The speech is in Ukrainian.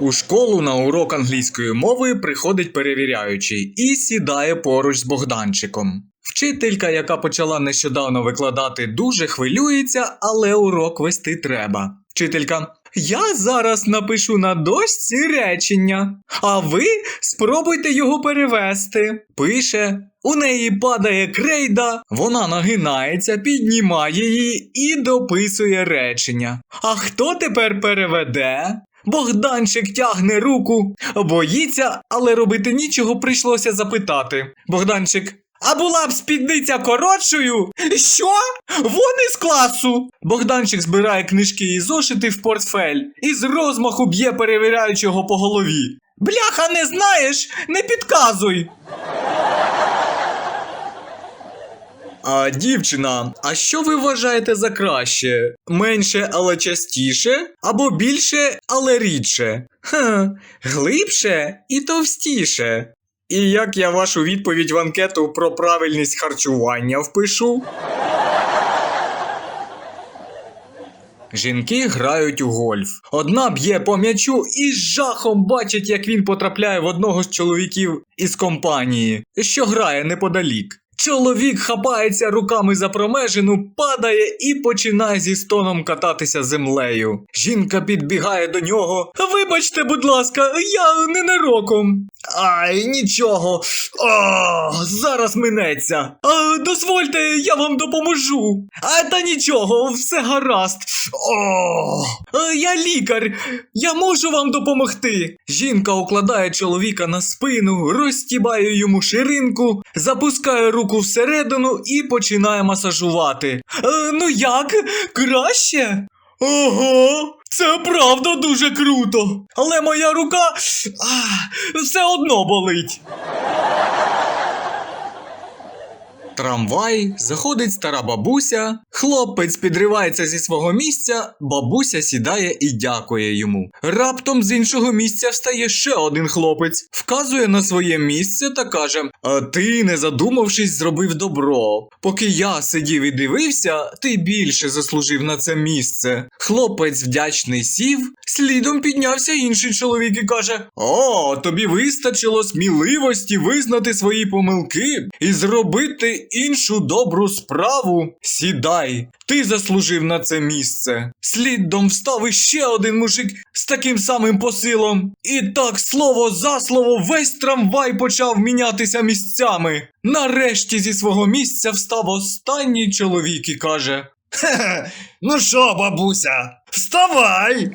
У школу на урок англійської мови приходить перевіряючий і сідає поруч з Богданчиком. Вчителька, яка почала нещодавно викладати, дуже хвилюється, але урок вести треба. Вчителька. Я зараз напишу на дошці речення, а ви спробуйте його перевести. Пише. У неї падає крейда, вона нагинається, піднімає її і дописує речення. А хто тепер переведе? Богданчик тягне руку, боїться, але робити нічого прийшлося запитати. Богданчик. А була б спідниця коротшою? Що? Вони з класу. Богданчик збирає книжки і зошити в портфель і з розмаху б'є перевіряючого по голові. Бляха, не знаєш? Не підказуй. А дівчина, а що ви вважаєте за краще? Менше, але частіше, або більше, але рідше? Хм, глибше і товстіше. І як я вашу відповідь в анкету про правильність харчування впишу? Жінки грають у гольф. Одна б'є по м'ячу і з жахом бачить, як він потрапляє в одного з чоловіків із компанії, що грає неподалік. Чоловік хапається руками за промежину, падає і починає зі стоном кататися землею. Жінка підбігає до нього. Вибачте, будь ласка, я ненароком. Ай, нічого. О, зараз минеться. А, дозвольте, я вам допоможу. А та нічого, все гаразд. О, а, я лікар. Я можу вам допомогти. Жінка укладає чоловіка на спину, розтібає йому ширинку, запускає руку всередину і починає масажувати. Е, ну як? Краще? Ого, це правда дуже круто. Але моя рука а, все одно болить. Трамвай, заходить стара бабуся, хлопець підривається зі свого місця, бабуся сідає і дякує йому. Раптом з іншого місця встає ще один хлопець, вказує на своє місце та каже: А ти, не задумавшись, зробив добро. Поки я сидів і дивився, ти більше заслужив на це місце. Хлопець вдячний сів, слідом піднявся інший чоловік і каже: О, тобі вистачило сміливості визнати свої помилки і зробити іншу добру справу. Сідай, ти заслужив на це місце. Слідом встав іще один мужик з таким самим посилом. І так слово за слово весь трамвай почав мінятися місцями. Нарешті зі свого місця встав останній чоловік і каже: Хе-хе, ну що, бабуся, вставай!